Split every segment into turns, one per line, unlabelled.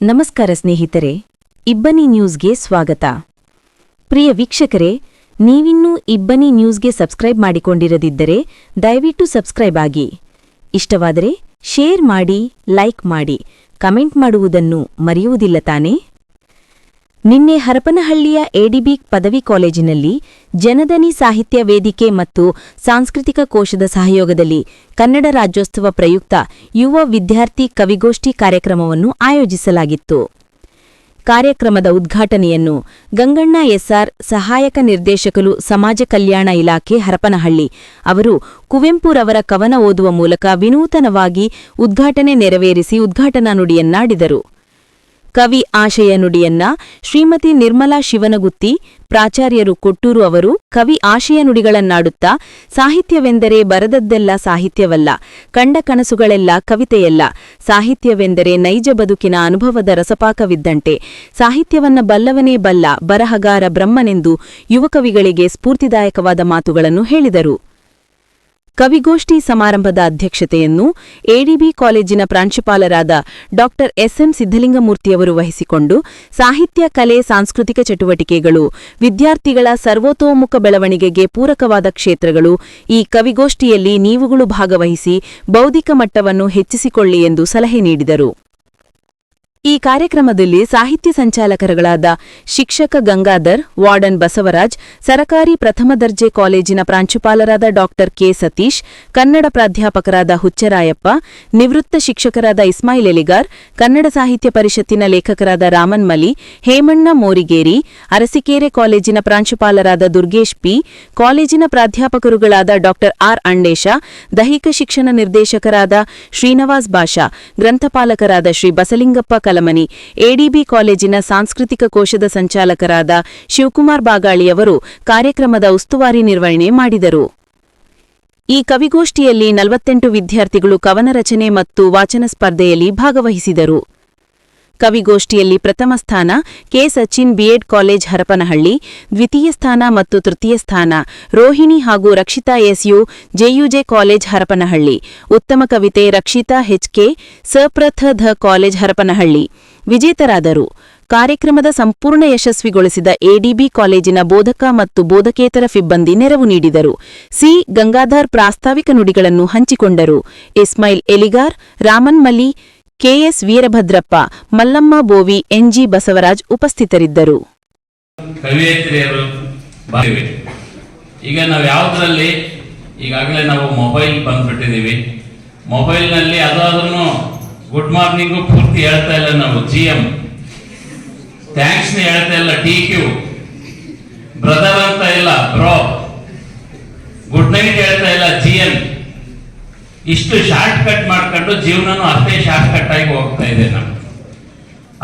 ನಮಸ್ಕಾರ ಸ್ನೇಹಿತರೆ, ಇಬ್ಬನಿ ನ್ಯೂಸ್ಗೆ ಸ್ವಾಗತ. ಪ್ರಿಯ ವೀಕ್ಷಕರೇ, ನೀವಿನ್ನೂ ಇಬ್ಬನಿ ನ್ಯೂಸ್ಗೆ ಸಬ್ಸ್ಕ್ರೈಬ್ ಮಾಡಿಕೊಂಡಿರದಿದ್ದರೆ ದಯವಿಟ್ಟು ಸಬ್ಸ್ಕ್ರೈಬ್ ಆಗಿ. ಇಷ್ಟವಾದರೆ ಶೇರ್ ಮಾಡಿ, ಲೈಕ್ ಮಾಡಿ, ಕಮೆಂಟ್ ಮಾಡುವುದನ್ನು ಮರೆಯುವುದಿಲ್ಲ ತಾನೇ? ನಿನ್ನೆ ಹರಪನಹಳ್ಳಿಯ ಎಡಿಬಿ ಪದವಿ ಕಾಲೇಜಿನಲ್ಲಿ ಜನದನಿ ಸಾಹಿತ್ಯ ವೇದಿಕೆ ಮತ್ತು ಸಾಂಸ್ಕೃತಿಕ ಕೋಶದ ಸಹಯೋಗದಲ್ಲಿ ಕನ್ನಡ ರಾಜ್ಯೋತ್ಸವ ಪ್ರಯುಕ್ತ ಯುವ ವಿದ್ಯಾರ್ಥಿ ಕವಿಗೋಷ್ಠಿ ಕಾರ್ಯಕ್ರಮವನ್ನು ಆಯೋಜಿಸಲಾಗಿತ್ತು. ಕಾರ್ಯಕ್ರಮದ ಉದ್ಘಾಟನೆಯನ್ನು ಗಂಗಣ್ಣ ಎಸ್ಆರ್ ಸಹಾಯಕ ನಿರ್ದೇಶಕರು ಸಮಾಜ ಕಲ್ಯಾಣ ಇಲಾಖೆ ಹರಪನಹಳ್ಳಿ ಅವರು ಕುವೆಂಪುರವರ ಕವನ ಓದುವ ಮೂಲಕ ವಿನೂತನವಾಗಿ ಉದ್ಘಾಟನೆ ನೆರವೇರಿಸಿ ಉದ್ಘಾಟನಾ ನುಡಿಯನ್ನಾಡಿದರು. ಕವಿ ಆಶಯ ನುಡಿಯನ್ನ ಶ್ರೀಮತಿ ನಿರ್ಮಲಾ ಶಿವನಗುತ್ತಿ, ಪ್ರಾಚಾರ್ಯರು ಕೊಟ್ಟೂರು ಅವರು ಕವಿ ಆಶಯ ನುಡಿಗಳನ್ನಾಡುತ್ತಾ ಸಾಹಿತ್ಯವೆಂದರೆ ಬರದದ್ದೆಲ್ಲ ಸಾಹಿತ್ಯವಲ್ಲ, ಕಂಡ ಕನಸುಗಳೆಲ್ಲ ಕವಿತೆಯಲ್ಲ. ಸಾಹಿತ್ಯವೆಂದರೆ ನೈಜ ಬದುಕಿನ ಅನುಭವದ ರಸಪಾಕವಿದ್ದಂತೆ. ಸಾಹಿತ್ಯವನ್ನ ಬಲ್ಲವನೇ ಬಲ್ಲ, ಬರಹಗಾರ ಬ್ರಹ್ಮನೆಂದು ಯುವಕವಿಗಳಿಗೆ ಸ್ಫೂರ್ತಿದಾಯಕವಾದ ಮಾತುಗಳನ್ನು ಹೇಳಿದರು. ಕವಿಗೋಷ್ಠಿ ಸಮಾರಂಭದ ಅಧ್ಯಕ್ಷತೆಯನ್ನು ಎಡಿಬಿ ಕಾಲೇಜಿನ ಪ್ರಾಂಶುಪಾಲರಾದ ಡಾ ಎಸ್ಎಂ ಸಿದ್ದಲಿಂಗಮೂರ್ತಿಯವರು ವಹಿಸಿಕೊಂಡು ಸಾಹಿತ್ಯ, ಕಲೆ, ಸಾಂಸ್ಕೃತಿಕ ಚಟುವಟಿಕೆಗಳು, ವಿದ್ಯಾರ್ಥಿಗಳ ಸರ್ವತೋಮುಖ ಬೆಳವಣಿಗೆಗೆ ಪೂರಕವಾದ ಕ್ಷೇತ್ರಗಳು ಈ ಕವಿಗೋಷ್ಠಿಯಲ್ಲಿ ನೀವುಗಳು ಭಾಗವಹಿಸಿ ಬೌದ್ಧಿಕ ಮಟ್ಟವನ್ನು ಹೆಚ್ಚಿಸಿಕೊಳ್ಳಿ ಎಂದು ಸಲಹೆ ನೀಡಿದರು. ಈ ಕಾರ್ಯಕ್ರಮದಲ್ಲಿ ಸಾಹಿತ್ಯ ಸಂಚಾಲಕರುಗಳಾದ ಶಿಕ್ಷಕ ಗಂಗಾಧರ್, ವಾರ್ಡನ್ ಬಸವರಾಜ್, ಸರಕಾರಿ ಪ್ರಥಮ ದರ್ಜೆ ಕಾಲೇಜಿನ ಪ್ರಾಂಶುಪಾಲರಾದ ಡಾಕ್ಟರ್ ಕೆ ಸತೀಶ್, ಕನ್ನಡ ಪ್ರಾಧ್ಯಾಪಕರಾದ ಹುಚ್ಚರಾಯಪ್ಪ, ನಿವೃತ್ತ ಶಿಕ್ಷಕರಾದ ಇಸ್ಮಾಯಿಲ್ ಎಲಿಗಾರ್, ಕನ್ನಡ ಸಾಹಿತ್ಯ ಪರಿಷತ್ತಿನ ಲೇಖಕರಾದ ರಾಮನ್ ಮಲಿ, ಹೇಮಣ್ಣ ಮೋರಿಗೇರಿ, ಅರಸಿಕೇರೆ ಕಾಲೇಜಿನ ಪ್ರಾಂಶುಪಾಲರಾದ ದುರ್ಗೇಶ್ ಪಿ, ಕಾಲೇಜಿನ ಪ್ರಾಧ್ಯಾಪಕರುಗಳಾದ ಡಾಕ್ಟರ್ ಆರ್ ಅಂಡೇಶ, ದೈಹಿಕ ಶಿಕ್ಷಣ ನಿರ್ದೇಶಕರಾದ ಶ್ರೀನಿವಾಸ್ ಬಾಷಾ, ಗ್ರಂಥಪಾಲಕರಾದ ಶ್ರೀ ಬಸಲಿಂಗಪ್ಪ ಕಲಮನಿ ಎಡಿಬಿ ಕಾಲೇಜಿನ ಸಾಂಸ್ಕೃತಿಕ ಕೋಶದ ಸಂಚಾಲಕರಾದ ಶಿವಕುಮಾರ್ ಬಾಗಾಳಿಯವರು ಕಾರ್ಯಕ್ರಮದ ಉಸ್ತುವಾರಿ ನಿರ್ವಹಣೆ ಮಾಡಿದರು. ಈ ಕವಿಗೋಷ್ಠಿಯಲ್ಲಿ ನಲವತ್ತೆಂಟು ವಿದ್ಯಾರ್ಥಿಗಳು ಕವನ ರಚನೆ ಮತ್ತು ವಾಚನ ಸ್ಪರ್ಧೆಯಲ್ಲಿ ಭಾಗವಹಿಸಿದರು. ಕವಿಗೋಷ್ಠಿಯಲ್ಲಿ ಪ್ರಥಮ ಸ್ಥಾನ K Sachin BEd college Harapanahalli, ದ್ವಿತೀಯ ಸ್ಥಾನ ಮತ್ತು ತೃತೀಯ ಸ್ಥಾನ ರೋಹಿಣಿ ಹಾಗೂ Rakshita SU JUJ college Harapanahalli. ಉತ್ತಮ ಕವಿತೆ ರಕ್ಷಿತಾ ಹೆಚ್ಕೆ ಸಪ್ರಥ ಧ ಕಾಲೇಜ್ ಹರಪನಹಳ್ಳಿ. ವಿಜೇತರಾದರು. ಕಾರ್ಯಕ್ರಮದ ಸಂಪೂರ್ಣ ಯಶಸ್ವಿಗೊಳಿಸಿದ ಎಡಿಬಿ ಕಾಲೇಜಿನ ಬೋಧಕ ಮತ್ತು ಬೋಧಕೇತರ ಸಿಬ್ಬಂದಿ ನೆರವು ನೀಡಿದರು. ಸಿ. ಗಂಗಾಧರ್ ಪ್ರಾಸ್ತಾವಿಕ ನುಡಿಗಳನ್ನು ಹಂಚಿಕೊಂಡರು. ಇಸ್ಮೈಲ್ ಎಲಿಗಾರ್, ರಾಮನ್ ಮಲಿ ಕೆಎಸ್ ವೀರಭದ್ರಪ್ಪ, ಮಲ್ಲಮ್ಮ ಬೋವಿ, ಎನ್ಜಿ ಬಸವರಾಜ್ ಉಪಸ್ಥಿತರಿದ್ದರು.
ಈಗ ನಾವು ಯಾವುದರಲ್ಲಿ ಈಗಾಗಲೇ ನಾವು ಮೊಬೈಲ್ ಬಂದ್ಬಿಟ್ಟಿದ್ದೀವಿ ಮೊಬೈಲ್ನಲ್ಲಿ ಅದಾದ್ರೂ ಗುಡ್ ಮಾರ್ನಿಂಗು ಪೂರ್ತಿ ಹೇಳ್ತಾ ಇಲ್ಲ ನಾವು ಜಿ ಎಂ ಥ್ಯಾಂಕ್ಸ್ ಹೇಳ್ತಾ ಇಲ್ಲ, ಟಿ ಕ್ಯೂ. ಬ್ರದರ್ ಅಂತ ಇಲ್ಲ, ಬ್ರೋ. ಗುಡ್ ನೈಟ್ ಹೇಳ್ತಾ ಇಲ್ಲ ಜಿ ಎನ್ ಇಷ್ಟು ಶಾರ್ಟ್ ಕಟ್ ಮಾಡ್ಕೊಂಡು ಜೀವನನೂ ಅಷ್ಟೇ ಶಾರ್ಟ್ ಕಟ್ ಆಗಿ ಹೋಗ್ತಾ ಇದೆ ನಮ್ಗೆ.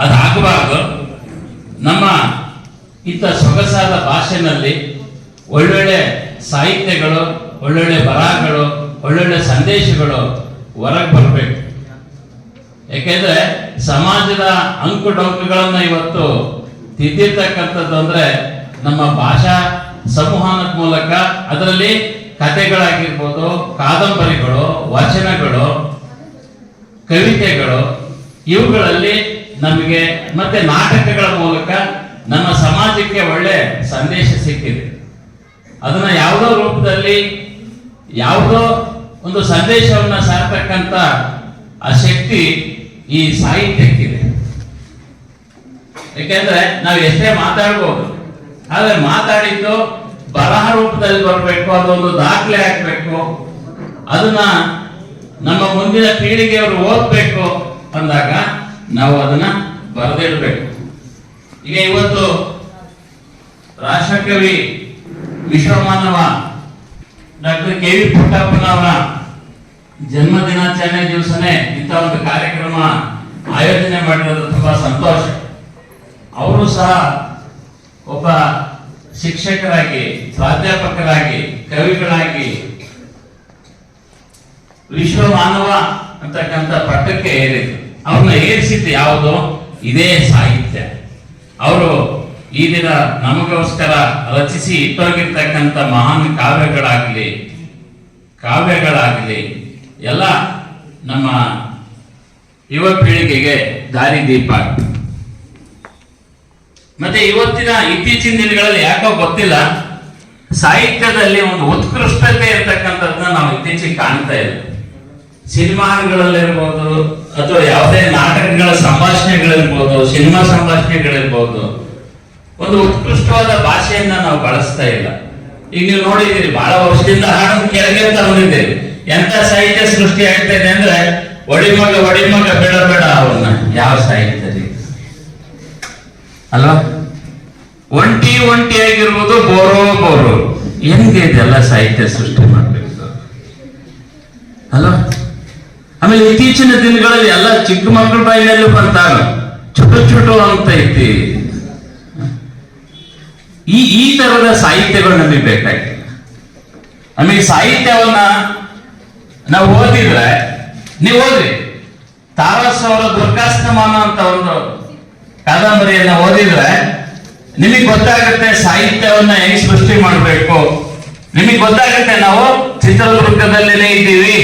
ಅದಾಗಬಾರ್ದು ನಮ್ಮ ಇಂಥ ಸೊಗಸಾದ ಭಾಷೆನಲ್ಲಿ ಒಳ್ಳೊಳ್ಳೆ ಸಾಹಿತ್ಯಗಳು, ಒಳ್ಳೊಳ್ಳೆ ಬರಹಗಳು, ಒಳ್ಳೊಳ್ಳೆ ಸಂದೇಶಗಳು ಹೊರಗೆ ಬರಬೇಕು. ಯಾಕೆಂದ್ರೆ ಸಮಾಜದ ಅಂಕು ಡೊಂಕುಗಳನ್ನು ಇವತ್ತು ತಿದ್ದಿರ್ತಕ್ಕಂಥದ್ದು ಅಂದ್ರೆ ನಮ್ಮ ಭಾಷಾ ಸಂವಹನದ ಮೂಲಕ, ಅದರಲ್ಲಿ ಕಥೆಗಳಾಗಿರ್ಬೋದು, ಕಾದಂಬರಿಗಳು, ವಚನಗಳು, ಕವಿತೆಗಳು, ಇವುಗಳಲ್ಲಿ ನಮಗೆ ಮತ್ತೆ ನಾಟಕಗಳ ಮೂಲಕ ನಮ್ಮ ಸಮಾಜಕ್ಕೆ ಒಳ್ಳೆ ಸಂದೇಶ ಸಿಕ್ಕಿದೆ. ಅದನ್ನ ಯಾವುದೋ ರೂಪದಲ್ಲಿ ಯಾವುದೋ ಒಂದು ಸಂದೇಶವನ್ನ ಸಾರ್ತಕ್ಕಂಥ ಆ ಶಕ್ತಿ ಈ ಸಾಹಿತ್ಯಕ್ಕಿದೆ. ಯಾಕೆಂದ್ರೆ ನಾವು ಎಷ್ಟೇ ಮಾತಾಡ್ಬೋದು, ಆದರೆ ಮಾತಾಡಿದ್ದು ಬರಹ ರೂಪದಲ್ಲಿ ಬರಬೇಕು, ಅದೊಂದು ದಾಖಲೆ ಹಾಕಬೇಕು. ಅದನ್ನ ನಮ್ಮ ಮುಂದಿನ ಪೀಳಿಗೆಯವರು ಓದ್ಬೇಕು ಅಂದಾಗ ನಾವು ಅದನ್ನ ಬರೆದಿಡ್ಬೇಕು. ಈಗ ಇವತ್ತು ರಾಷ್ಟ್ರಕವಿ ವಿಶ್ವಮಾನವ ಡಾಕ್ಟರ್ ಕೆ ವಿ ಪುಟ್ಟಪ್ಪನವರ ಜನ್ಮ ದಿನಾಚರಣೆ ದಿವಸನೇ ಇಂಥ ಒಂದು ಕಾರ್ಯಕ್ರಮ ಆಯೋಜನೆ ಮಾಡಿರೋದು ತುಂಬಾ ಸಂತೋಷ. ಅವರು ಸಹ ಒಬ್ಬ ಶಿಕ್ಷಕರಾಗಿ, ಪ್ರಾಧ್ಯಾಪಕರಾಗಿ, ಕವಿಗಳಾಗಿ ವಿಶ್ವ ಮಾನವ ಅಂತಕ್ಕಂಥ ಪಟ್ಟಕ್ಕೆ ಏರಿದ್ರು. ಅವ್ರನ್ನ ಏರಿಸಿದ್ದು ಯಾವುದು? ಇದೇ ಸಾಹಿತ್ಯ. ಅವರು ಈ ದಿನ ನಮಗೋಸ್ಕರ ರಚಿಸಿ ಇಟ್ಟೋಗಿರ್ತಕ್ಕಂಥ ಮಹಾನ್ ಕಾವ್ಯಗಳಾಗಲಿ ಕಾವ್ಯಗಳಾಗಲಿ, ಎಲ್ಲ ನಮ್ಮ ಯುವ ಪೀಳಿಗೆಗೆ ದಾರಿದೀಪ ಮತ್ತೆ ಇವತ್ತಿನ ಇತ್ತೀಚಿನ ದಿನಗಳಲ್ಲಿ ಯಾಕೋ ಗೊತ್ತಿಲ್ಲ, ಸಾಹಿತ್ಯದಲ್ಲಿ ಒಂದು ಉತ್ಕೃಷ್ಟತೆ ಇರ್ತಕ್ಕಂಥದ್ದನ್ನ ನಾವು ಇತ್ತೀಚೆಗೆ ಕಾಣ್ತಾ ಇದ್ದೀವಿ ಸಿನಿಮಾಗಳಲ್ಲಿರ್ಬೋದು ಅಥವಾ ಯಾವುದೇ ನಾಟಕಗಳ ಸಂಭಾಷಣೆಗಳಿರ್ಬೋದು, ಸಿನಿಮಾ ಸಂಭಾಷಣೆಗಳಿರ್ಬೋದು, ಒಂದು ಉತ್ಕೃಷ್ಟವಾದ ಭಾಷೆಯನ್ನ ನಾವು ಬಳಸ್ತಾ ಇಲ್ಲ. ಈಗ ನೀವು ನೋಡಿದ್ದೀರಿ, ಬಹಳ ವರ್ಷದಿಂದ ಹಾಡು ಕೆಳಗೆ ತಂದಿದ್ದೀರಿ ಎಂತ ಸಾಹಿತ್ಯ ಸೃಷ್ಟಿ ಆಗ್ತಾ ಇದೆ ಅಂದ್ರೆ, ಒಡಿಮಗ ಒಡಿಮಗ, ಬೇಡ ಬೇಡ, ಅವನ್ನ. ಯಾವ ಸಾಹಿತ್ಯದಲ್ಲಿ ಅಲ್ವಾ? ಒಂಟಿ ಒಂಟಿ ಒಂಟಿಯಾಗಿರುವುದು ಬೋರೋ ಬೋರೋ. ಹೆಂಗೆ ಇದೆಲ್ಲ ಸಾಹಿತ್ಯ ಸೃಷ್ಟಿ ಮಾಡಬೇಕು ಅಲ್ವಾ? ಆಮೇಲೆ ಇತ್ತೀಚಿನ ದಿನಗಳಲ್ಲಿ ಎಲ್ಲ ಚಿಕ್ಕ ಮಕ್ಕಳ ಬಾಯಿನಲ್ಲಿ ಬರ್ತಾರ ಚುಟು ಚುಟು ಅಂತ ಐತಿ. ಈ ಈ ತರದ ಸಾಹಿತ್ಯಗಳು ನಮಗೆ ಬೇಕಾಗಿಲ್ಲ. ಆಮೇಲೆ ಸಾಹಿತ್ಯವನ್ನ ನಾವು ಓದಿದ್ರೆ, ನೀವು ಓದ್ರಿ. ತಾರಸ್ ಅವರ ದುರ್ಗಾಸ್ತಮಾನ ಅಂತ ಒಂದು ಕಾದಂಬರಿಯನ್ನ ಓದಿದ್ರೆ ನಿಮಗೆ ಗೊತ್ತಾಗುತ್ತೆ ಸಾಹಿತ್ಯವನ್ನ ಹೆಂಗ್ ಸೃಷ್ಟಿ ಮಾಡಬೇಕು. ನಿಮಗೆ ಗೊತ್ತಾಗುತ್ತೆ ನಾವು ಚಿತ್ರದುರ್ಗದಲ್ಲೇನೆ ಇದ್ದೀವಿ,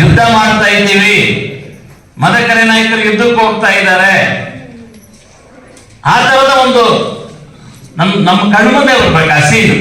ಯುದ್ಧ ಮಾಡ್ತಾ ಇದ್ದೀವಿ, ಮದಕರೆ ನಾಯಕರು ಯುದ್ಧಕ್ಕೆ ಹೋಗ್ತಾ ಇದ್ದಾರೆ. ಆ ತರದ ಒಂದು ನಮ್ ನಮ್ಮ ಕಣ್ಮುಂದೆ ಬರ್ಬೇಕು ಆ ಸೀನ್